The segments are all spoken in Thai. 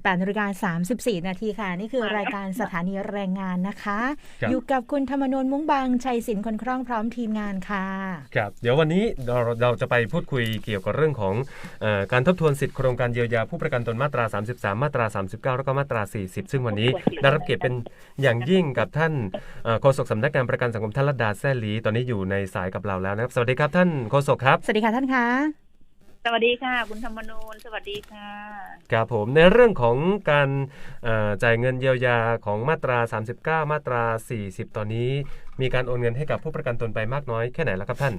18นาฬิกา34 นาทีค่ะ นี่คือรายการสถานีแรงงานนะคะ ครับ อยู่กับคุณธรรมนนท์มุ้งบาง ชัยศิลป์คนคล่องพร้อมทีมงานค่ะ ครับเดี๋ยววันนี้เราเราจะไปพูดคุยเกี่ยวกับเรื่องของเออการทบทวนสิทธิโครงการเยียวยาผู้ประกันตนมาตรา 33 มาตรา 39 แล้วก็มาตรา 40 ซึ่งวันนี้ได้รับเกียรติเป็นอย่างยิ่งกับท่านเอ่อโฆษกสำนักงานประกันสังคมท่านรัตดาแซ่ลีตอนนี้อยู่ในสายกับเราแล้วนะครับสวัสดีครับท่านโฆษกครับ สวัสดีค่ะท่านคะ สวัสดีค่ะ คุณธรรมนูนสวัสดีค่ะครับผมในเรื่องของการเอ่อจ่ายเงินเยียวยาของมาตรา 39 มาตรา 40 ตอนนี้ มีการโอนเงินให้กับผู้ประกันตนไปมากน้อยแค่ไหนแล้วครับท่าน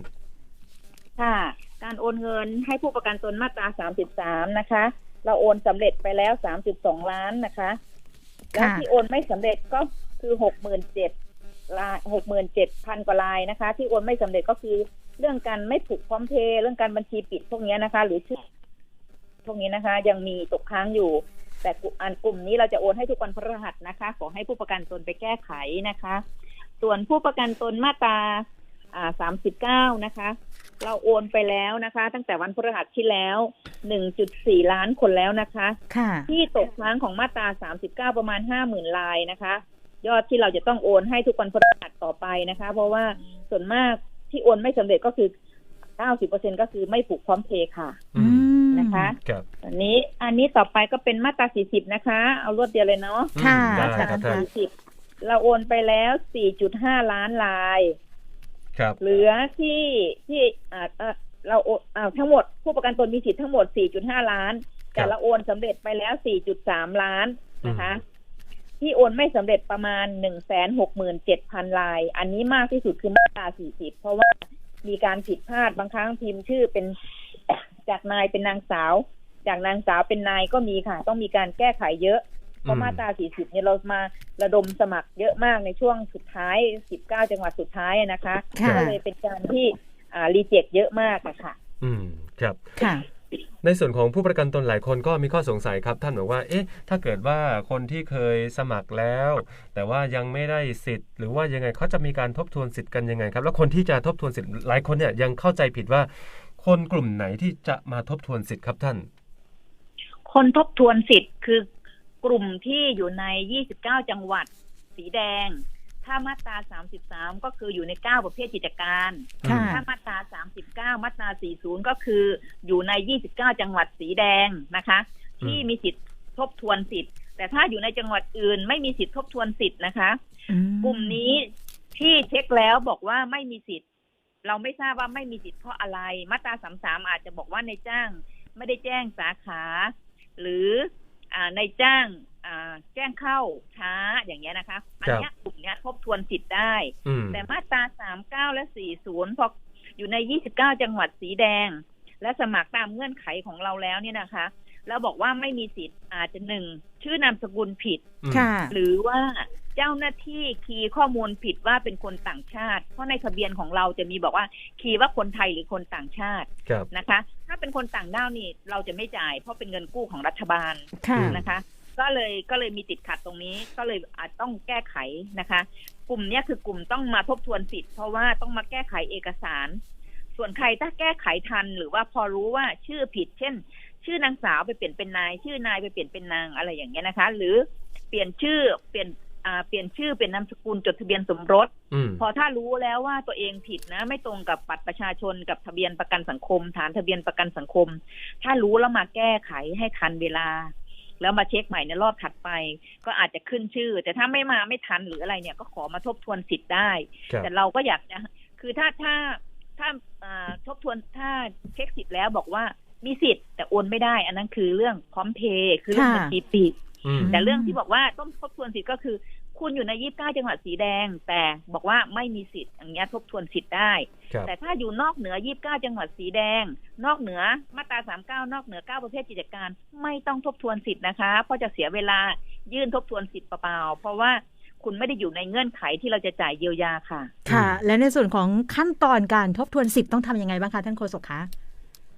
ค่ะ การโอนเงินให้ผู้ประกันตนมาตรา 33 นะคะ เราโอนสำเร็จไปแล้ว 32 ล้านนะคะแล้วที่โอนไม่สำเร็จก็คือ 67ลาย67,000กว่าลายนะคะ ที่โอนไม่สำเร็จก็คือ เรื่องการไม่ผูกพร้อมเพย์เรื่องการบัญชีปิดพวกนี้นะคะ หรือชื่อพวกนี้นะคะ ยังมีตกค้างอยู่ แต่กลุ่มอันกลุ่มนี้เราจะโอนให้ทุกวันพฤหัสนะคะ ขอให้ผู้ประกันตนไปแก้ไขนะคะ ส่วนผู้ประกันตนมาตราอ่าสามสิบเก้า39นะคะ เราโอนไปแล้วนะคะ ตั้งแต่วันพฤหัสที่แล้ว1.4ล้านคนแล้วนะคะค่ะที่ตกค้างของมาตรา39ประมาณ50,000ลายนะคะ ยอดที่เราจะต้องโอนให้ทุกวันพฤหัสต่อไปนะคะ เพราะว่าส่วนมาก ที่โอนไม่สำเร็จก็คือ90%ก็คือไม่ผูกพร้อมเพย์ค่ะอืมนะคะครับอันนี้อันนี้ต่อไปก็เป็นมาตรา40นะคะ เอารวดเดียวเลยเนาะค่ะอืมได้มาตราครับท่าน40เราโอนไปแล้ว4.5ล้านลาย ครับเหลือที่ที่อ่าเอ่อเราโอนอ่าทั้งหมดผู้ประกันตนมีสิทธิ์ทั้งหมด4.5ล้าน แต่เราโอนสำเร็จไปแล้ว4.3ล้านนะคะ ที่โอนไม่สำเร็จประมาณ167,000ลาย อันนี้มากที่สุดคือมาตรา40เพราะว่ามีการผิดพลาดบางครั้งพิมพ์ชื่อเป็นจากนายเป็นนางสาว จากนางสาวเป็นนายก็มีค่ะ ต้องมีการแก้ไขเยอะเพราะอืมมาตรา40เนี่ยเรามาระดมสมัครเยอะมากในช่วงสุดท้าย19จังหวัดสุดท้ายอะนะคะค่ะก็เลยเป็นการที่อ่ารีเจ็คเยอะมากอะค่ะ อืมครับค่ะ ในส่วนของผู้ประกันตนหลายคนก็มีข้อสงสัยครับ ท่านบอกว่า เอ๊ะ ถ้าเกิดว่าคนที่เคยสมัครแล้ว แต่ว่ายังไม่ได้สิทธิ์ หรือว่ายังไงเขาจะมีการทบทวนสิทธิ์กันยังไงครับ แล้วคนที่จะทบทวนสิทธิ์หลายคนเนี่ยยังเข้าใจผิดว่า คนกลุ่มไหนที่จะมาทบทวนสิทธิ์ครับท่าน คนทบทวนสิทธิ์คือกลุ่มที่อยู่ใน 29 จังหวัดสีแดง ถ้ามาตรา 33 ก็คืออยู่ใน 9 ประเภทกิจการ ค่ะ ถ้ามาตรา 39 มาตรา 40 ก็คืออยู่ใน 29 จังหวัดสีแดงนะคะ ที่มีสิทธิ์ทบทวนสิทธิ์ แต่ถ้าอยู่ในจังหวัดอื่น ไม่มีสิทธิ์ทบทวนสิทธิ์นะคะ อืมกลุ่มนี้ที่เช็คแล้วบอกว่าไม่มีสิทธิ์ เราไม่ทราบว่าไม่มีสิทธิ์เพราะอะไร มาตราสามสามอาจจะบอกว่าในายจ้างไม่ได้แจ้งสาขา หรืออ่าในายจ้างอ่า แจ้งเข้าช้าอย่างเงี้ยนะคะ อันเนี้ยกลุ่มเนี้ยทบทวนสิทธิ์ได้อืมแต่มาตราสามเก้าและสี่ศูนย์พออยู่ในยี่สิบเก้าจังหวัดสีแดง และสมัครตามเงื่อนไขของเราแล้วเนี่ยนะคะแล้วบอกว่าไม่มีสิทธิ์อาจจะหนึ่งชื่อนามสกุลผิดอืมค่ะหรือว่าเจ้าหน้าที่คีย์ข้อมูลผิดว่าเป็นคนต่างชาติ เพราะในทะเบียนของเราจะมีบอกว่าคีย์ว่าคนไทยหรือคนต่างชาติครับนะคะ ถ้าเป็นคนต่างด้าวนี่เราจะไม่จ่าย เพราะเป็นเงินกู้ของรัฐบาลค่ะอืมนะคะ ก็เลยก็เลยมีติดขัดตรงนี้ก็เลยอาจต้องแก้ไขนะคะ กลุ่มเนี้ยคือกลุ่มต้องมาทบทวนสิทธิ์เพราะว่าต้องมาแก้ไขเอกสาร ส่วนใครถ้าแก้ไขทันหรือว่าพอรู้ว่าชื่อผิด เช่น ชื่อนางสาวไปเปลี่ยนเป็นนาย ชื่อนายไปเปลี่ยนเป็นนางอะไรอย่างเงี้ยนะคะ หรือเปลี่ยนชื่อเปลี่ยนอ่าเปลี่ยนชื่อเป็นนามสกุลจดทะเบียนสมรสอืมพอถ้ารู้แล้วว่าตัวเองผิดนะ ไม่ตรงกับบัตรประชาชนกับทะเบียนประกันสังคม ฐานทะเบียนประกันสังคม ถ้ารู้แล้วมาแก้ไขให้ทันเวลา แล้วมาเช็คใหม่ในรอบถัดไป ก็อาจจะขึ้นชื่อ แต่ถ้าไม่มาไม่ทันหรืออะไรเนี่ยก็ขอมาทบทวนสิทธิ์ได้ครับแต่เราก็อยากจะคือถ้าถ้าถ้าอ่าทบทวนถ้าเช็คสิทธิ์แล้วบอกว่ามีสิทธิ์แต่โอนไม่ได้ อันนั้นคือเรื่องพร้อมเพย์คือเรื่องค่ะบัญชีปิดอืมแต่เรื่องที่บอกว่าต้องทบทวนสิทธิ์ก็คือ คุณอยู่ในยี่สิบเก้าจังหวัดสีแดง แต่บอกว่าไม่มีสิทธิ์อย่างเงี้ยทบทวนสิทธิ์ได้ครับแต่ถ้าอยู่นอกเหนือยี่สิบเก้าจังหวัดสีแดง นอกเหนือมาตราสามเก้านอกเหนือเก้าประเภทกิจการ ไม่ต้องทบทวนสิทธิ์นะคะเพราะจะเสียเวลายื่นทบทวนสิทธิ์เปล่าๆเพราะว่าคุณไม่ได้อยู่ในเงื่อนไขที่เราจะจ่ายเยียวยาค่ะ ค่ะ และในส่วนของขั้นตอนการทบทวนสิทธิ์ต้องทำยังไงบ้างคะท่านโฆษกคะ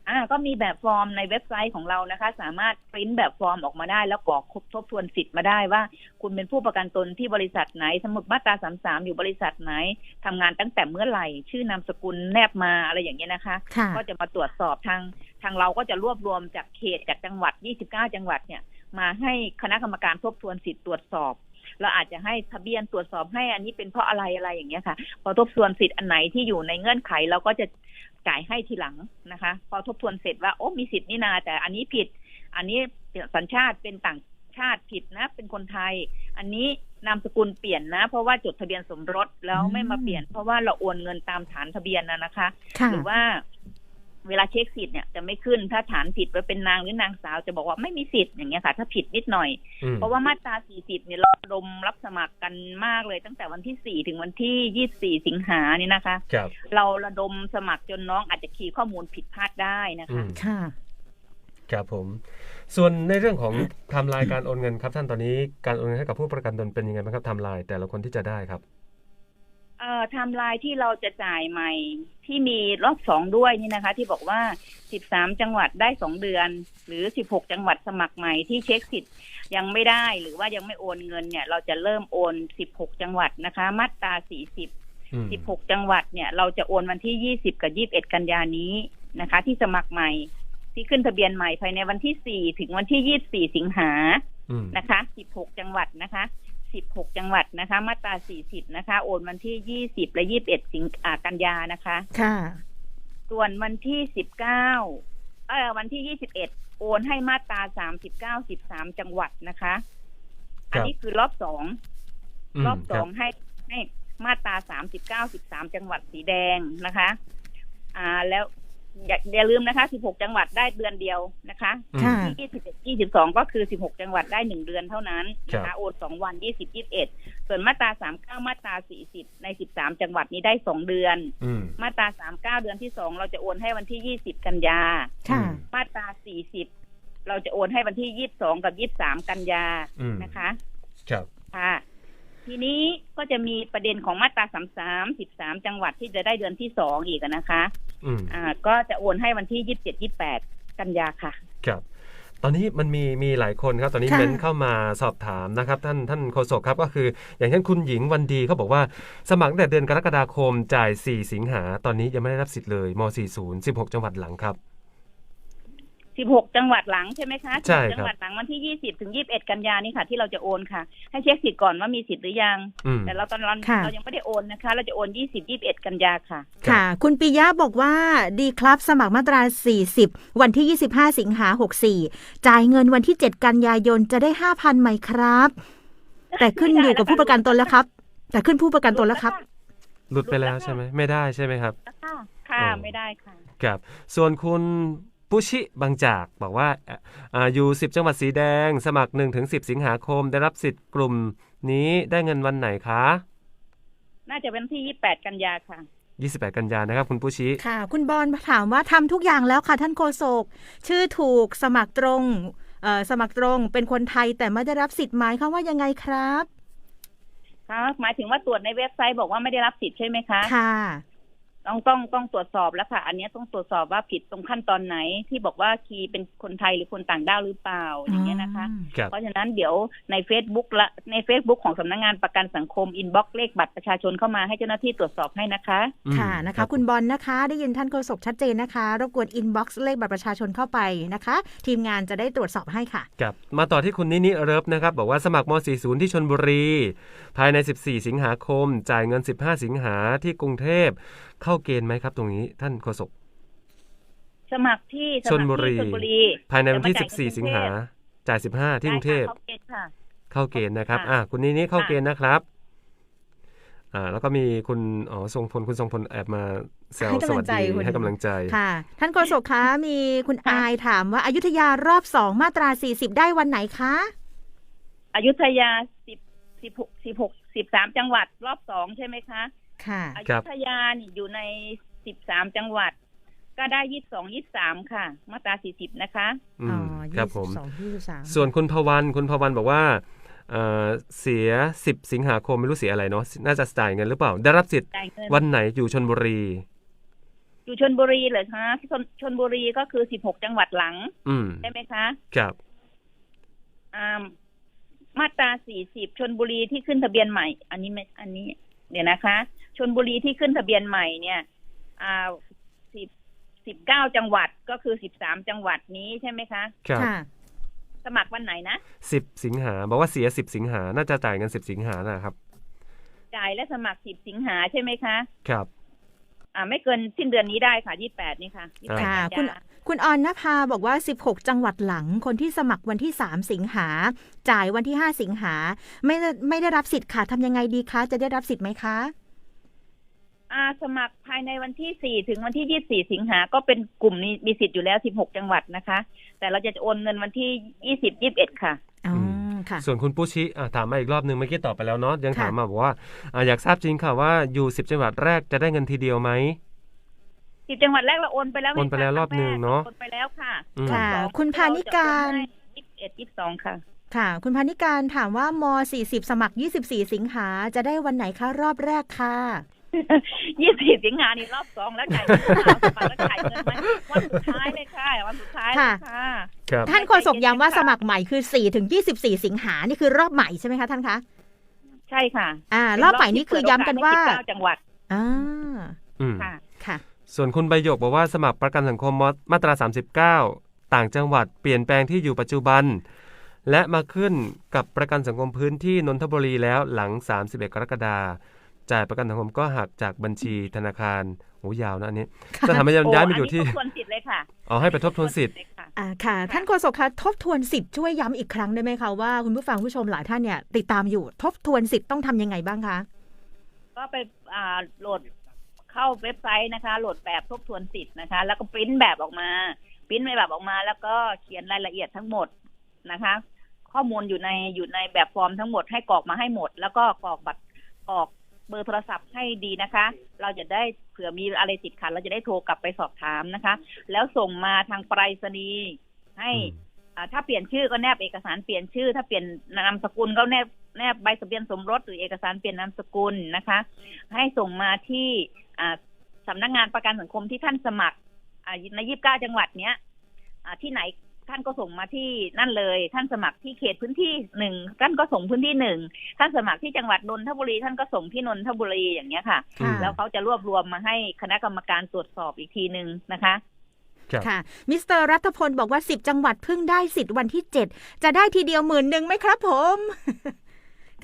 อ่าก็มีแบบฟอร์มในเว็บไซต์ของเรานะคะ สามารถปริ้นแบบฟอร์มออกมาได้ แล้วกรอกทบทวนสิทธิ์มาได้ว่า คุณเป็นผู้ประกันตนที่บริษัทไหน สมุดมาตราสามสามอยู่บริษัทไหนทำงานตั้งแต่เมื่อไหร่ ชื่อนามสกุลแนบมาอะไรอย่างเงี้ยนะคะค่ะก็จะมาตรวจสอบทางทางเราก็จะรวบรวมจากเขตจากจังหวัด 29 จังหวัดเนี่ยมาให้คณะกรรมการทบทวนสิทธิ์ตรวจสอบ เราอาจจะให้ทะเบียนตรวจสอบให้อันนี้เป็นเพราะอะไรอะไรอย่างเงี้ยค่ะ พอทบทวนสิทธิ์อันไหนที่อยู่ในเงื่อนไขเราก็จะจ่ายให้ทีหลังนะคะ พอทบทวนเสร็จว่าโอ้มีสิทธิ์นี่นา แต่อันนี้ผิด อันนี้สัญชาติเป็นต่างชาติผิดนะ เป็นคนไทย อันนี้นามสกุลเปลี่ยนนะ เพราะว่าจดทะเบียนสมรสแล้วไม่มาเปลี่ยน เพราะว่าเราโอนเงินตามฐานทะเบียนนะนะคะค่ะหรือว่า เวลาเช็คสิทธิ์เนี่ยจะไม่ขึ้นถ้าฐานผิดว่าเป็นนางหรือนางสาวจะบอกว่าไม่มีสิทธิ์อย่างเงี้ยค่ะ ถ้าผิดนิดหน่อยอืมเพราะว่ามาตรา 40 เนี่ยเราระดมรับสมัครกันมากเลย ตั้งแต่วันที่ 4 ถึงวันที่ 24 สิงหานี่นะคะครับเราระดมสมัครจนน้องอาจจะคีย์ข้อมูลผิดพลาดได้นะอืคะมค่ะครับผม ส่วนในเรื่องของไทม์ไลน์การโอนเงินครับ ท่านตอนนี้การโอนเงินให้กับผู้ประกันตนเป็นยังไงบ้างครับไทม์ไลน์แต่ละคนที่จะได้ครับ เอ่อไทม์ไลน์ที่เราจะจ่ายใหม่ที่มีรอบสองด้วยนี่นะคะ ที่บอกว่า 13 จังหวัดได้2เดือน หรือ 16 จังหวัดสมัครใหม่ที่เช็คสิทธิ์ยังไม่ได้หรือว่ายังไม่โอนเงินเนี่ย เราจะเริ่มโอน 16 จังหวัดนะคะ มาตรา 40อืม16 จังหวัดเนี่ย เราจะโอนวันที่ 20 กับ 21 กันยานี้นะคะ ที่สมัครใหม่ ที่ขึ้นทะเบียนใหม่ภายในวันที่ 4 ถึงวันที่ 24 สิงหาอืมนะคะ 16 จังหวัดนะคะ 16 จังหวัดนะคะ มาตรา 40 นะคะ โอนวันที่ 20 และ 21 สิงอ่ากันยานะคะ ค่ะ ส่วนวันที่ 19 เออวันที่ 21 โอนให้มาตรา 39 13 จังหวัดนะคะ อันนี้คือรอบสองมรอบสคองให้ให้มาตรา 39 13 จังหวัดสีแดงนะคะ อ่า แล้ว อย่าอย่าลืมนะคะ 16 จังหวัดได้เดือนเดียวนะคะอืมค่ะที่21 22 ก็คือ 16 จังหวัดได้ 1 เดือนเท่านั้นนะครัคะบโอน2วัน 20 21 ส่วนมาตรา 39 มาตรา 40 ใน 13 จังหวัดนี้ได้ 2 เดือนอืมมาตรา 39 เดือนที่ 2 เราจะโอนให้วันที่ 20 กันยาค่ะอืมมาตรา 40 เราจะโอนให้วันที่ 22 กับ 23 กันยาอืมนะคะ ครับค่ะทีนี้ก็จะมีประเด็นของมาตรา33 13จังหวัดที่จะได้เดือนที่2อีกอะนะคะ อืมอ่า ก็จะโอนให้วันที่27 28กันยาค่ะ ครับ ตอนนี้มันมีมีหลายคนครับ ตอนนี้ค่ะเม้นเข้ามาสอบถามนะครับ ท่านท่านโฆษกครับก็คือ อย่างเช่นคุณหญิงวันดีเขาบอกว่าสมัครตั้งแต่เดือนกรกฎาคมจ่าย 4 สิงหา ตอนนี้ยังไม่ได้รับสิทธิ์เลยม 40 16 จังหวัดหลังครับ 16จังหวัดหลังใช่ไหมคะใช่16ครับจังหวัดหลังวันที่20ถึง21กันยานี่ค่ะ ที่เราจะโอนค่ะ ให้เช็คสิทธิ์ก่อนว่ามีสิทธิ์หรือยังอืมแต่เราตอนเราค่ะเรายังไม่ได้โอนนะคะ เราจะโอน20 21กันยาค่ะ ค่ะ คุณปิยะบอกว่าดีครับสมัครมาตรา40วันที่25สิงหา64จ่ายเงินวันที่7กันยายนจะได้5,000ไหมครับ แต่ขึ้นอยู่กับผู้ประกันตนแล้วครับ แต่ขึ้นผู้ประกันตนแล้วครับ หลุดไปแล้วใช่ไหมไม่ได้ใช่ไหมครับค่ะค่ะอ๋อไม่ได้ค่ะครับส่วนคุณ ปุชิบางจากบอกว่าอ่าอยู่ 10 จังหวัดสีแดง สมัคร1ถึง10 สิงหาคม ได้รับสิทธิ์กลุ่มนี้ได้เงินวันไหนคะ น่าจะเป็นที่ 28 กันยาค่ะ 28 กันยานะครับคุณปุชิ ค่ะ คุณบอลถามว่าทำทุกอย่างแล้วค่ะท่านโฆษก ชื่อถูกสมัครตรงเอ่อสมัครตรงเป็นคนไทยแต่ไม่ได้รับสิทธิ์หมายความว่ายังไงครับค่ะหมายถึงว่าตรวจในเว็บไซต์บอกว่าไม่ได้รับสิทธิ์ใช่ไหมคะ ค่ะ ต้องต้องต้องตรวจสอบแล้วค่ะ อันนี้ต้องตรวจสอบว่าผิดตรงขั้นตอนไหนที่บอกว่าคีย์เป็นคนไทยหรือคนต่างด้าวหรือเปล่าอย่างเงี้ยนะคะครับเพราะฉะนั้นเดี๋ยวใน Facebook ละใน Facebook ของสำนักงงานประกันสังคมอินบ็อกเลขบัตรประชาชนเข้ามาให้เจ้าหน้าที่ตรวจสอบให้นะคะอืมค่ะนะรัคะบคุณบอลนะคะ ได้ยินท่านโฆษกชัดเจนนะคะรบกวนอินบ็อกซ์เลขบัตรประชาชนเข้าไปนะคะ ทีมงานจะได้ตรวจสอบให้ค่ะครับมาต่อที่คุณนินิเริฟนะครับบอกว่าสมัครม 40 ที่ชนบุรี ภายใน 14 สิงหาคม จ่ายเงิน 15 สิงหาที่กรุงเทพเข้าเกณฑ์ไหมครับ ตรงนี้ท่านโฆษกสมัครที่สชมัลครบุรีที่ชลบุรีภายในวันที่แต่มาจ่าย14 สิงหาจ่าย 15 ที่กรุงเทพได้ค่ะเข้าเกณฑ์ค่ะเข้าเกณฑ์นะครับค่ะอ่าคุณนินิเข้าค่ะเกณฑ์นะครับอ่าแล้วก็มีคุณอ๋อทรงพลคุณทรงพลแอบมาแซวให้สกำลัวังสใจดีคุณให้กำลังใจค่ะ ท่านโฆษกคะมีคุณค่ะอายถามว่าอายุทยารอบสองมาตรา40ได้วันไหนคะอยุธยาสิบสิบหกสิบหกสิบสามจังหวัดรอบสองใช่ไหมคะ ค่ะอครัยุบธยานี่อยู่ในสิบสามจังหวัด ก็ได้ยี่สิบสองยี่สิบสามค่ะ มาตราสี่สิบนะคะอือ๋อมครับผมสองยี่สิบสามส่วนคุณพวันคุณพวันบอกว่าเอ่อเสีย 10 สิงหาคมไม่รู้เสียอะไรเนาะน่าจะจ่ายเงินหรือเปล่า ได้รับสิทธิ์จ่ายเงินวันไหนอยู่ชนบุรี อยู่ชนบุรีเหรอคะชนชนบุรีก็คือสิบหกจังหวัดหลังอืมใช่ไหมคะครับอ่ามาตราสี่สิบชนบุรีที่ขึ้นทะเบียนใหม่ อันนี้ไม่อันนี้ เดี๋ยวนะคะ ชนบุรีที่ขึ้นทะเบียนใหม่เนี่ย อ่าสิบสิบเก้าจังหวัดก็คือสิบสามจังหวัดนี้ใช่ไหมคะครับค่ะสมัครวันไหนนะสิบสิงหาบอกว่าเสียสิบสิงหาน่าจะจ่ายเงินสิบสิงหานะครับ จ่ายและสมัครสิบสิงหาใช่ไหมคะ ครับ อ่า ไม่เกินสิ้นเดือนนี้ได้ค่ะยี่แปดนี่ค่ะ28ค่ะกันยาคุณคุณออนนภาบอกว่า 16 จังหวัดหลัง คนที่สมัครวันที่ 3 สิงหา จ่ายวันที่ 5 สิงหา ไม่ได้ไม่ได้รับสิทธิ์ค่ะทำยังไงดีคะ จะได้รับสิทธิ์ไหมคะ อ่าสมัครภายในวันที่สี่ถึงวันที่ยี่สี่สิงหา ก็เป็นกลุ่มนี้มีสิทธิ์อยู่แล้วสิบหกจังหวัดนะคะ แต่เราจะโอนเงินวันที่ยี่สิบยี่สิบเอ็ดค่ะอ๋อมค่ะ ส่วนคุณปุชิอะถามมาอีกรอบหนึ่งเมื่อกี้ตอบไปแล้วเนาะ ยังค่ะถามมาบอกว่าอะอยากทราบจริงค่ะว่าอยู่สิบจังหวัดแรกจะได้เงินทีเดียวไหมสิบจังหวัดแรกเราโอนไปแล้วโอนไปแล้วรอบหนึ่งเนอะโอนไปแล้วค่ะอืมค่ะรอบสองคุณพานิการยี่สิบเอ็ดยี่สิบสองค่ะค่ะ คุณพานิการถามว่าม 40 สมัคร 24 สิงหาจะได้วันไหนคะรอบแรกค่ะ ยี่สิบสิงหานี่รอบสองแล้วจ่ายเงินค่ะสมัครแล้วจ่ายเงินไหมวันสุดท้ายเลยค่ะวันสุดท้ายเลยค่ะครับท่านโฆษกย้ำว่าสมัครใหม่คือ4ถึง24สิงหานี่คือรอบใหม่ใช่ไหมคะท่านคะใช่ค่ะ อ่า รอบใหม่นี่คือย้ำกันว่าเป็รอบที่เปิดโอกสให้19จังหวัดอ่าอืมค่ะค่ะ ส่วนคุณใบหยกบอกว่าสมัครประกันสังคมมาตรา 39 ต่างจังหวัดเปลี่ยนแปลงที่อยู่ปัจจุบันและมาขึ้นกับประกันสังคมพื้นที่นนทบุรีแล้วหลัง 31 กรกฎาคม จ่ายประกันสังคมก็หักจากบัญชีธนาคารโหยาวนะอันนี้จะทำให้ย้ายมาอยู่ที่โนนี้ทบทวนสิทธิ์เลยค่ะเอาให้ไปทบทวนสิทธิ์เลยค่ะอ่าค่ะ ท่านโฆษกคะทบทวนสิทธิ์ช่วยย้ำอีกครั้งได้ไหมคะว่าคุณผู้ฟังผู้ชมหลายท่านเนี่ยติดตามอยู่ทบทวนสิทธิ์ต้องทำยังไงบ้างคะก็ไปอ่าโหลดเข้าเว็บไซต์นะคะ โหลดแบบทบทวนสิทธิ์นะคะ แล้วก็ปริ้นแบบออกมาปริ้นแบบออกมา แล้วก็เขียนรายละเอียดทั้งหมดนะคะ ข้อมูลอยู่ในอยู่ในแบบฟอร์มทั้งหมดให้กรอกมาให้หมด แล้วก็กรอกบัตรกรอก เบอร์โทรศัพท์ให้ดีนะคะ เราจะได้เผื่อมีอะไรติดขัดเราจะได้โทรกลับไปสอบถามนะคะ แล้วส่งมาทางไปรษณีย์ให้อ่าถ้าเปลี่ยนชื่อก็แนบเอกสารเปลี่ยนชื่อ ถ้าเปลี่ยนนามสกุลก็แนบแนบใบทะเบียนสมรสหรือเอกสารเปลี่ยนนามสกุลนะคะ ให้ส่งมาที่อ่าสำนักงานประกันสังคมที่ท่านสมัครอ่าในยี่สิบเก้าจังหวัดเนี้ยอ่าที่ไหน ท่านก็ส่งมาที่นั่นเลย ท่านสมัครที่เขตพื้นที่หนึ่งท่านก็ส่งพื้นที่หนึ่งท่านสมัครที่จังหวัดนนทบุรี ท่านก็ส่งที่นนทบุรีอย่างเงี้ยค่ะค่ะแล้วเขาจะรวบรวมมาให้คณะกรรมการตรวจสอบอีกทีหนึ่งนะคะครับค่ะ มิสเตอร์รัฐพลบอกว่า10จังหวัดเพิ่งได้สิทธิ์วันที่7จะได้ทีเดียวหมื่นหนึ่งไหมครับผม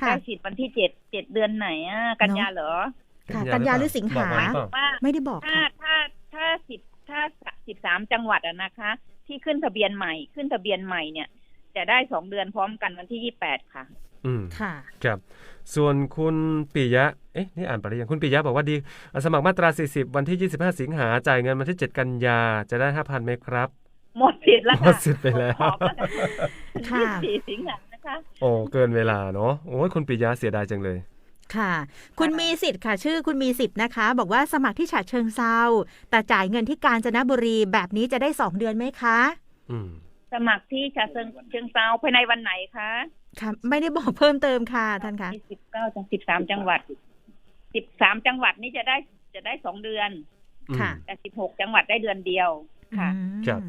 ค่ะได้ฉีดวันที่เจ็ดเจ็ดเดือนไหนอะกันยาเหรอค่ะกันยาหรือสิงหาบอกไว้เปล่าว่าไม่ได้บอกถ้าค่ะถ้าถ้าสิบถ้าสิบสามจังหวัดอะนะคะ ที่ขึ้นทะเบียนใหม่ ขึ้นทะเบียนใหม่เนี่ย จะได้สองเดือนพร้อมกันวันที่ยี่แปดค่ะ อืมค่ะ ครับ ส่วนคุณปิยะ เอ๊ะ นี่อ่านไปหรือยัง คุณปิยะบอกว่าดีอะสมัครมาตรา 40 วันที่ 25 สิงหา จ่ายเงินวันที่ 7 กันยา จะได้ 5,000ไหมครับ หมดสิทธิ์แล้วหมค่ะดสิทธิ์ไปแล้วขอบแล้วค่ะยี่สี่สิงหานะคะ โอ้ เกินเวลาเนาะ โอ้ยคุณปิยะเสียดายจังเลย ค่ะ คุณมีสิทธิ์ค่ะ ชื่อคุณมีสิทธิ์นะคะ บอกว่าสมัครที่ฉะเชิงเซาแต่จ่ายเงินที่กาญจนบุรีแบบนี้จะได้2เดือนไหมคะอืมสมัครที่ชาเชิงเชิงเซาภายในวันไหนคะค่ะไม่ได้บอกเพิ่มเติมค่ะท่านคะที่สิบเก้าจังสิบสามจังหวัดสิบสามจังหวัดนี่จะได้จะได้สองเดือน ค่ะ แต่สิบหกจังหวัดได้เดือนเดียวค่ะอืมครับ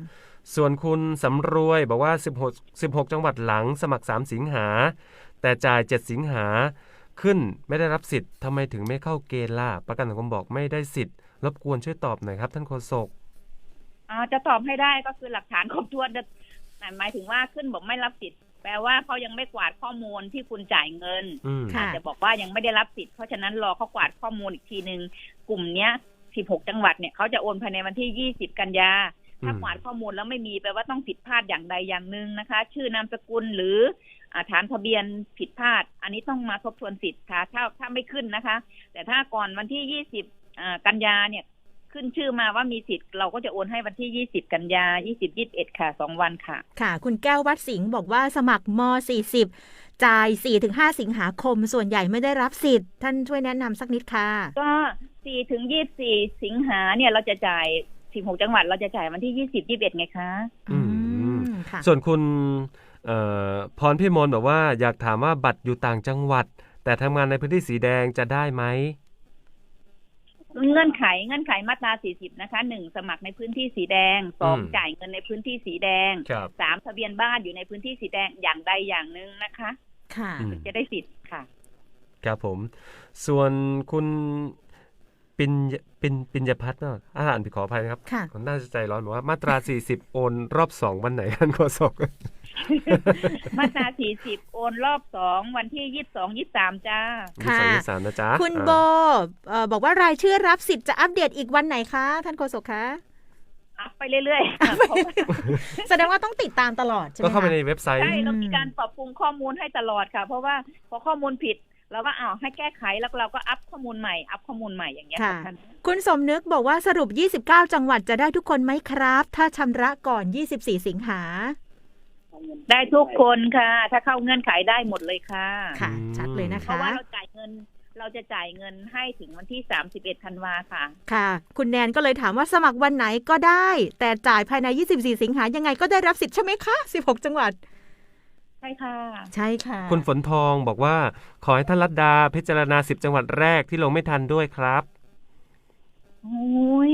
ส่วนคุณสำรวยบอกว่า 16 16 จังหวัดหลังสมัคร 3 สิงหา แต่จ่าย 7 สิงหา ขึ้นไม่ได้รับสิทธิ์ทำไมถึงไม่เข้าเกณฑ์ล่ะประกันสังคมบอกไม่ได้สิทธิ์รบกวนช่วยตอบหน่อยครับ ท่านโฆษกอ่าจะตอบให้ได้ก็คือหลักฐานครบถ้วนแต่หมายถึงว่าขึ้นบอกไม่รับสิทธิ์แปลว่าเขายังไม่กวาดข้อมูลที่คุณจ่ายเงินอืมค่ะอาจจะบอกว่ายังไม่ได้รับสิทธิ์เพราะฉะนั้นรอเขากวาดข้อมูลอีกทีหนึ่งกลุ่มเนี้ย 16 จังหวัดเนี่ยเขาจะโอนภายในวันที่ 20 กันยา ถ้าอืมกวาดข้อมูลแล้วไม่มีแปลว่าต้องผิดพลาดอย่างใดอย่างหนึ่งนะคะ ชื่อนามสกุลหรืออ่าฐานทะเบียนผิดพลาด อันนี้ต้องมาทบทวนสิทธิ์ค่ะ ถ้าถ้าไม่ขึ้นนะคะ แต่ถ้าก่อนวันที่20อ่ากันยาเนี่ยขึ้นชื่อมาว่ามีสิทธิ์เราก็จะโอนให้วันที่ 20 กันยา 20 21 ค่ะ 2 วันค่ะ ค่ะ คุณแก้ววัดสิงห์บอกว่าสมัครม 40 จ่าย 4-5 สิงหาคม ส่วนใหญ่ไม่ได้รับสิทธิ์ ท่านช่วยแนะนำสักนิดค่ะ ก็4ถึง24 สิงหาเนี่ยเราจะจ่าย 16จังหวัดเราจะจ่ายวันที่20 21ไงคะอืมอืมค่ะส่วนคุณเอ่อพรพิมลบอกว่าอยากถามว่าบัตรอยู่ต่างจังหวัด แต่ทำงานในพื้นที่สีแดงจะได้ไหมเงื่อนไขเงื่อนไขมาตรา 40 นะคะ1สมัครในพื้นที่สีแดงอืม2จ่ายเงินในพื้นที่สีแดงครับ3ทะเบียนบ้านอยู่ในพื้นที่สีแดงอย่างใดอย่างหนึ่งนะคะ ค่ะอืมจะได้สิทธิ์ค่ะ ครับผม ส่วนคุณ ปินปินปินยพัฒน์เนาะอาหารผิดขออภัยนะครับค่ะผมน่าจะใจร้อนบอกว่ามาตรา 40 โอนรอบสองวันไหนท่านโฆษกมาตราสี่สิบโอนรอบสองวันที่ยี่สิบสองยี่สามจ้ายี่สิบสองยี่สิบสามนะจ๊ะ คุณอ่าโบเอ่อบอกว่ารายชื่อรับสิทธิ์จะอัปเดตอีกวันไหนคะ ท่านโฆษกคะอัพไปเรื่อยๆค่ะเพราะว่าแสดงว่าต้องติดตามตลอดใช่ไหมก็เข้าไปคะในเว็บไซต์ ใช่เรามีการปรับปรุงข้อมูลให้ตลอดค่ะ เพราะว่าพอข้อมูลผิด เราก็อ้าวให้แก้ไขแล้วเราก็อัพข้อมูลใหม่ อัพข้อมูลใหม่อย่างเงี้ยค่ะท่านคุณสมนึกบอกว่าสรุป 29 จังหวัดจะได้ทุกคนไหมครับ ถ้าชำระก่อน 24 สิงหาได้ทุกคนค่ะ ถ้าเข้าเงื่อนไขได้หมดเลยค่ะ ค่ะอืมชัดเลยนะเพราะคะว่าเราจ่ายเงิน เราจะจ่ายเงินให้ถึงวันที่ 31 ธันวาค่ะ ค่ะ คุณแนนก็เลยถามว่าสมัครวันไหนก็ได้ แต่จ่ายภายใน 24 สิงหายังไงก็ได้รับสิทธิ์ใช่ไหมคะ 16 จังหวัด ใช่ค่ะ ใช่ค่ะ คุณฝนทองบอกว่า ขอให้ท่านรัตดาพิจารณาสิบจังหวัดแรกที่ลงไม่ทันด้วยครับ โอ้ย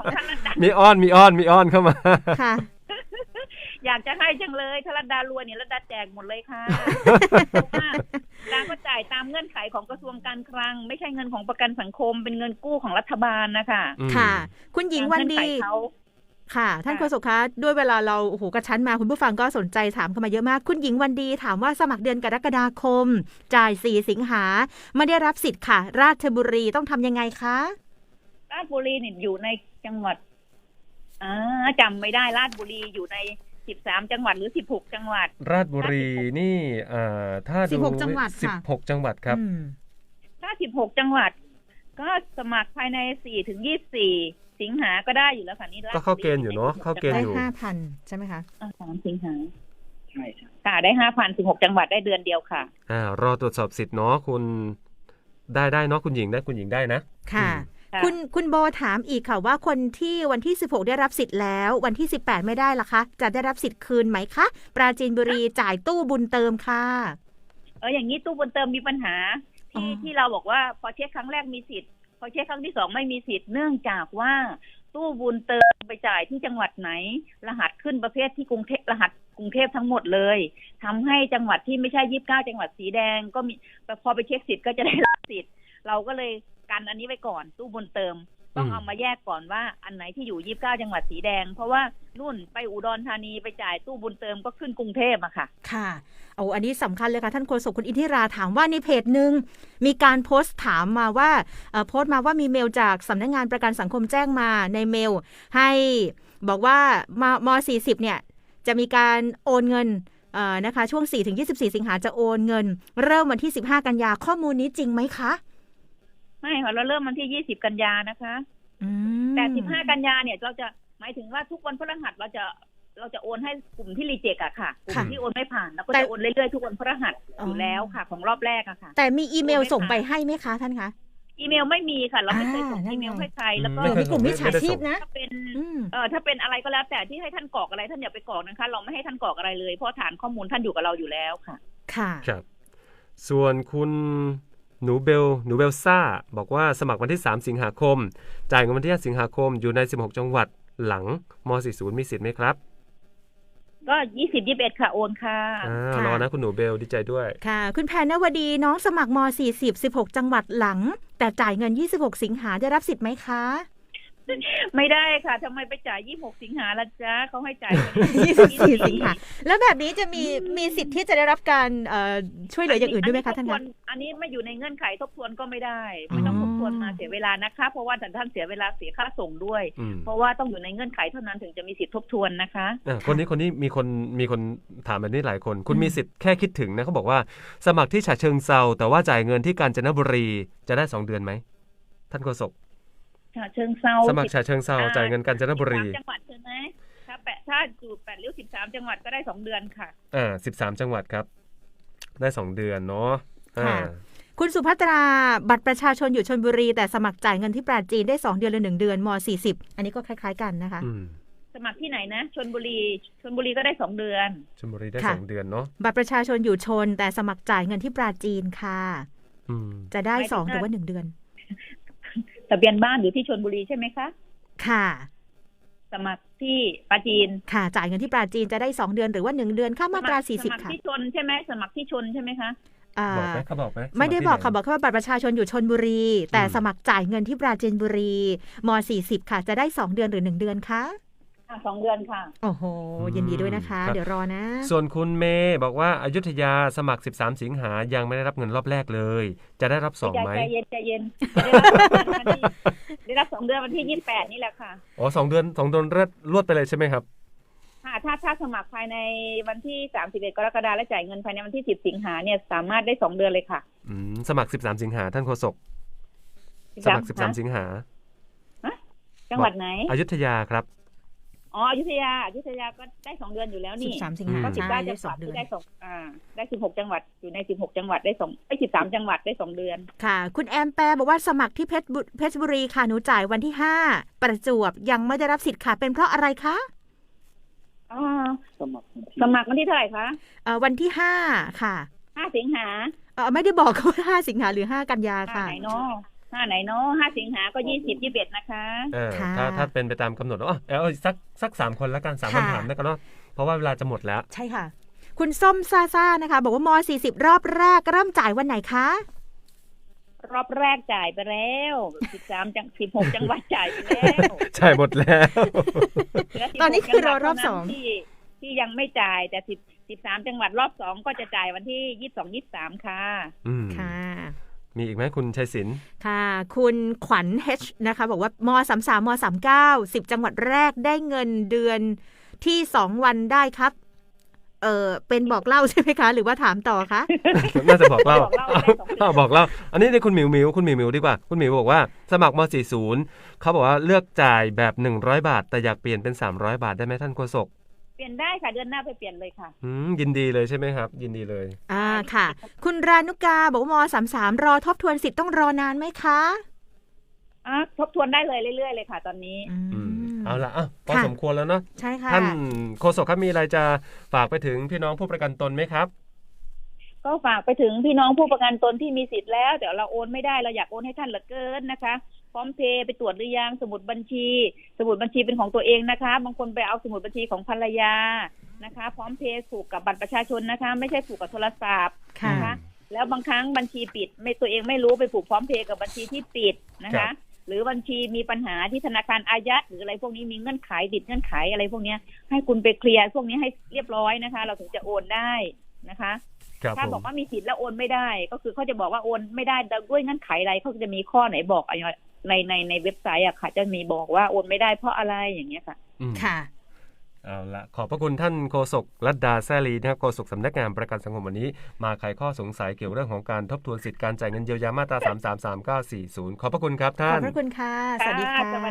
ของท่านรัตดามีอ้อนมีอ้อนมีอ้อนเข้ามา ค่ะ อยากจะให้จังเลยถ้ารัตดารวยเนี่ยรัตดาแจกหมดเลยค่ะเพราะว่าดาก็จ่ายตามเงื่อนไขของกระทรวงการคลัง ไม่ใช่เงินของประกันสังคม เป็นเงินกู้ของรัฐบาลนะคะอืมค่ะ คุณหญิงวันตามเงื่ดีอนไขเขา ค่ะ ท่านค่ะโฆษกคะด้วยเวลาเราโอ้โหกระชั้นมาคุณผู้ฟังก็สนใจถามเข้ามาเยอะมาก คุณหญิงวันดีถามว่าสมัครเดือนกรกฎาคม จ่าย4สิงหาไม่ได้รับสิทธิ์ค่ะ ราชบุรีต้องทำยังไงคะ ราชบุรีเนี่ยอยู่ในจังหวัดอ่าจำไม่ได้ราชบุรีอยู่ใน13จังหวัดหรือ16จังหวัด ราชบุรีนี่เอ่อถ้าดู16จังหวัดสิบค่ะหกจังหวัดครับอืมถ้า16จังหวัด ก็สมัครภายใน4ถึง24สิ งหาก็ได้อยู่แล้วค่ะนี่ราชบุรีก็เข้าเกณฑ์อยู่เนอะเข้าเกณฑ์ได้อยู่ห้าพันใช่ไหมคะอ่าสามสิงหาใช่ค่ะได้ห้าพันสิบหกจังหวัดได้เดือนเดียวค่ะอ่ารอตรวจสอบสิทธิ์เนาะคุณได้ได้เนาะคุณหญิงได้คุณหญิงได้นะค่ะอืมค่ะ คุณคุณโบถามอีกค่ะว่าคนที่วันที่ 16 ได้รับสิทธิ์แล้ว วันที่ 18 ไม่ได้ล่ะคะ จะได้รับสิทธิ์คืนไหมคะ ปราจีนบุรีจ่ายตู้บุญเติมค่ะเอออย่างนี้ตู้บนเติมมีปัญหาที่อ๋อที่เราบอกว่าพอเช็คครั้งแรกมีสิทธิ์ พอเช็คครั้งที่สองไม่มีสิทธิ์เนื่องจากว่าตู้บุญเติมไปจ่ายที่จังหวัดไหน รหัสขึ้นประเภทที่กรุงเทพรหัสกรุงเทพทั้งหมดเลยทำให้จังหวัดที่ไม่ใช่ยี่สิบเก้าจังหวัดสีแดงก็มีพอไปเช็คสิทธิ์ก็จะได้รับสิทธิ์ เราก็เลยกันอันนี้ไว้ก่อน ตู้บุญเติม ต้องอืมเอามาแยกก่อนว่าอันไหนที่อยู่ยี่สิบเก้าจังหวัดสีแดง เพราะว่านุ่นไปอุดรธานีไปจ่ายตู้บุญเติมก็ขึ้นกรุงเทพอะค่ะ ค่ะเอาอันนี้สำคัญเลยค่ะท่านโฆษกคุณอินทิราถามว่าในเพจหนึ่งมีการโพสต์ถามมาว่าเอ่อโพสต์มาว่ามีเมลจากสำนักงานประกันสังคมแจ้งมาในเมล ให้บอกว่ามม40เนี่ยจะมีการโอนเงินเอ่อนะคะช่วง 4-24 สิงหาจะโอนเงิน เริ่มวันที่ 15 กันยาข้อมูลนี้จริงไหมคะ ไม่ค่ะเราเริ่มวันที่ยี่สิบกันยานะคะอืมแต่สิบห้ากันยาเนี่ยเราจะหมายถึงว่าทุกวันพฤหัสเราจะเราจะโอนให้กลุ่มที่รีเจ็คอะค่ะกลุ่มค่ะที่โอนไม่ผ่านเราก็แต่จะโอนเรื่อยๆทุกวันพฤหัสอ๋อออยู่แล้วค่ะ ของรอบแรกอะค่ะ แต่มีอีเมลส่งไปให้ไหมคะท่านคะอีเมลไม่มีค่ะ เราไม่เคยส่งอ่านั่อีนเมลไงให้ใครแล้วก็ไม่เดี๋ยวเคยมีกลุ่มมิจฉาไม่ได้ชีส่พงนะถ้าเป็นอืมเออถ้าเป็นอะไรก็แล้ว แต่ที่ให้ท่านกรอกอะไรท่านอย่าไปกรอกนะคะ เราไม่ให้ท่านกรอกอะไรเลย เพราะฐานข้อมูลท่านอยู่กับเราอยู่แล้วค่ะ ค่ะครับส่วนคุณ หนูเบลหนูเบลซ่า บอกว่าสมัครวันที่ 3 สิงหาคม จ่ายเงินวันที่ 5 สิงหาคมอยู่ใน 16 จังหวัดหลังม .40 มีสิทธิ์ไหมครับ ก็ยี่สิบยี่สิบเอ็ดค่ะ โอนค่ะอ่าค่ะรอนะคุณหนูเบลดีใจด้วย ค่ะ คุณแพนนวดีน้องสมัครม 40 16 จังหวัดหลัง แต่จ่ายเงิน 26 สิงหาได้รับสิทธิ์ไหมคะ ไม่ได้ค่ะทำไมไปจ่ายยี่หกสิงหาละจ๊ะเขาให้จ่าย24สิงหาแล้วแบบนี้จะมีมีสิทธิ์ที่จะได้รับการเอ่อช่วยเหลืออย่างอื่นด้วยไหมคะท่านทบทวคะอันนี้ไม่อยู่ในเงื่อนไขทบทวนก็ไม่ได้ไม่ต้องอ๋อทบทวนมาเสียเวลานะคะ เพราะว่าแต่ท่านเสียเวลาเสียค่าส่งด้วยอืมเพราะว่าต้องอยู่ในเงื่อนไขเท่านั้นถึงจะมีสิทธิ์ทบทวนนะคะอะคนนี้คนนี้มีคนมีคนถามแบบนี้หลายคน คุณมีสิทธิ์แค่คิดถึงนะเขาบอกว่าสมัครที่ฉะเชิงเซาแต่ว่าจ่ายเงินที่กาญจนบุรีจะได้2เดือนไหมท่านโฆษก ฉะเชิงเซาสมัครฉะเชิงเซาจ่ายเงินกาญจนบุรี13จังหวัดใช่ไหมถ้าแปดถ้าอยู่แปดริ้วสิบสามจังหวัดก็ได้สองเดือนค่ะอ่า13จังหวัดครับ ได้2เดือนเนาะอ่าค่ะคุณสุภัตราบัตรประชาชนอยู่ชนบุรี แต่สมัครจ่ายเงินที่ปราจีนได้2เดือนหรือ1เดือนม40อันนี้ก็คล้าย ๆ กันนะคะอืมสมัครที่ไหนนะชนบุรีชนบุรีก็ได้สองเดือนชลบุรีได้ค่ะ2เดือนเนาะบัตรประชาชนอยู่ชนแต่สมัครจ่ายเงินที่ปราจีนค่ะอืมจะได้หมายถึง2หรือว่าว่า1เดือน ทะเบียนบ้านอยู่ที่ชนบุรีใช่ไหมคะค่ะ สมัครที่ปราจีนค่ะ จ่ายเงินที่ปราจีนจะได้2เดือนหรือว่า1เดือนค่ามาตราสมัค40ค่ะที่ชนใช่ไหมสมัครที่ชนใช่ไหมคะอ่าบอกไหมเขาบอกไหมไม่ได้บอกค่ะสบมัอกแค่ว่าบัตรประชาชนอยู่ชนบุรี แต่อืมสมัครจ่ายเงินที่ปราจีนบุรีม 40 ค่ะจะได้2เดือนหรือ1เดือนคะอะ สองเดือนค่ะ โอ้โห ยินดีด้วยนะคะครับเดี๋ยวรอนะ ส่วนคุณเมย์บอกว่าอายุทยาสมัคร 13 สิงหายังไม่ได้รับเงินรอบแรกเลย จะได้รับสองใจไหมใจเย็นใจเย็นได้รับสองเดือนวันที่ได้รับสองเดือนวันที่ยี่สิบแปดนี่แหละค่ะอ๋อสองเดือนสองเดือนรวดรวดไปเลยใช่ไหมครับค่ะถ้าถ้าสมัครภายในวันที่สามสิบเอ็ดกรกฎาคมและจ่ายเงินภายในวันที่สิบสิงหาเนี่ยสามารถได้สองเดือนเลยค่ะอืมสมัคร13สิงหาท่านโฆษกสมัคร13สิงหาจังหวัดไหนอายุทยาครับ อ๋ออยุธยาอยุธยาก็ได้สองเดือนอยู่แล้วนี่13สิงหาอืมก็สิบใช่เก้าได้จังหสอวังดเดือนที่ได้สองอ่าได้สิบหกจังหวัดอยู่ในสิบหกจังหวัดได้สองไอ้สิบสามจังหวัดได้สองเดือน ค่ะ คุณแอมแปรบอกว่าสมัครที่เพชรบุเพชรบุรีค่ะหนูจ่ายวันที่5ประจวบยังไม่ได้รับสิทธิ์ค่ะ เป็นเพราะอะไรคะอ่าสมัครสมัครวันที่เท่าไหร่คะเอ่อวันที่5ค่ะห้าสิงหาเอ่อไม่ได้บอกว่า5สิงหาหรือ5กันยาห้าค่ะไหนเนาะ ห้าไหนเนาะห้าสิงหาก็ยี่สิบยี่สิบเอ็ดนะคะเออค่ะถ้าถ้าเป็นไปตามกำหนดอ๋อเอาเอาสักสักสามคนแล้วกันสามค่ะคำถามแล้วกันเนาะเพราะว่าเวลาจะหมดแล้ว ใช่ค่ะ คุณส้มซาซ่านะคะ บอกว่าม40รอบแรกเริ่มจ่ายวันไหนคะรอบแรกจ่ายไปแล้วสิบสามจังสิบหกจังหวัดจ่ายไปแล้วใช่หมดแล้วเหลื16ตอนนี้คือรอรอบจังหวัดสองเท่านั้นที่ที่ยังไม่จ่ายแต่สิบสิบสามจังหวัดรอบสองก็จะจ่ายวันที่ยี่สิบสองยี่สิบสามค่ะอืมค่ะ มีอีกไหมคุณชัยศิลป์ค่ะ คุณขวัญ H นะคะบอกว่าม33ม39 10จังหวัดแรกได้เงินเดือนที่2วันได้ครับเออเป็นบอกเล่าใช่ไหมคะ หรือว่าถามต่อคะน่าจะบอกเล่าบอกเล่าได้สองเดือนอ้าวบอกเล่าอันนี้ในคุณหมิวหมิวคุณหมิวหมิวดีกว่า คุณหมิวบอกว่าสมัครม .40 เขาบอกว่าเลือกจ่ายแบบ 100 บาท แต่อยากเปลี่ยนเป็น 300 บาทได้ไหมท่านโฆษก เปลี่ยนได้ค่ะเดือนหน้าไปเปลี่ยนเลยค่ะอืมยินดีเลยใช่ไหมครับ ยินดีเลย อ่าค่ะ คุณรานุกาบอกว่าม33รอทบทวนสิทธิ์ต้องรอนานไหมคะอะทบทวนได้เลยเรื่อยๆเลยค่ะ ตอนนี้ อือืมมเอาละอะพอค่ะสมควรแล้วเนาะใช่ค่ะท่านโฆษกครับมีอะไรจะฝากไปถึงพี่น้องผู้ประกันตนไหมครับ ก็ฝากไปถึงพี่น้องผู้ประกันตนที่มีสิทธิ์แล้วแต่เราโอนไม่ได้เราอยากโอนให้ท่านเหลือเกินนะคะ พร้อมเพย์ไปตรวจหรือยังสมุดบัญชี สมุดบัญชีเป็นของตัวเองนะคะ บางคนไปเอาสมุดบัญชีของภรรยานะคะ พร้อมเพย์ผูกกับบัตรประชาชนนะคะ ไม่ใช่ผูกกับโทรศัพท์ค่ะนะคะแล้วบางครั้งบัญชีปิด ไม่ตัวเองไม่รู้ไปผูกพร้อมเพย์กับบัญชีที่ปิดนะครัคะบหรือบัญชีมีปัญหาที่ธนาคารอายัดหรืออะไรพวกนี้มีเงื่อนไขติดเงื่อนไขอะไรพวกเนี้ยให้คุณไปเคลียร์พวกนี้ให้เรียบร้อยนะคะ เราถึงจะโอนได้นะคะครับถ้าผมบอกว่ามีสิทธิ์แล้วโอนไม่ได้ ก็คือเขาจะบอกว่าโอนไม่ได้ด้วยเงื่อนไขอะไรเขาจะมีข้อไหนบอกอะไร ในในในเว็บไซต์อะค่ะ จะมีบอกว่าโอนไม่ได้เพราะอะไรอย่างเงี้ยค่ะอืมค่ะเอาละขอบพระคุณท่านโฆษกรัตดาแซลีนะครับโฆษกสำนักงานประกันสังคมวันนี้ มาไขข้อสงสัยเกี่ยวเรื่องของการทบทวนสิทธิการจ่ายเงินเยียวยามาตรา 333 3940 ขอบพระคุณครับขท่าอบนพระคุณค่ะ สวัสดีค่ะค่ะสวัสดี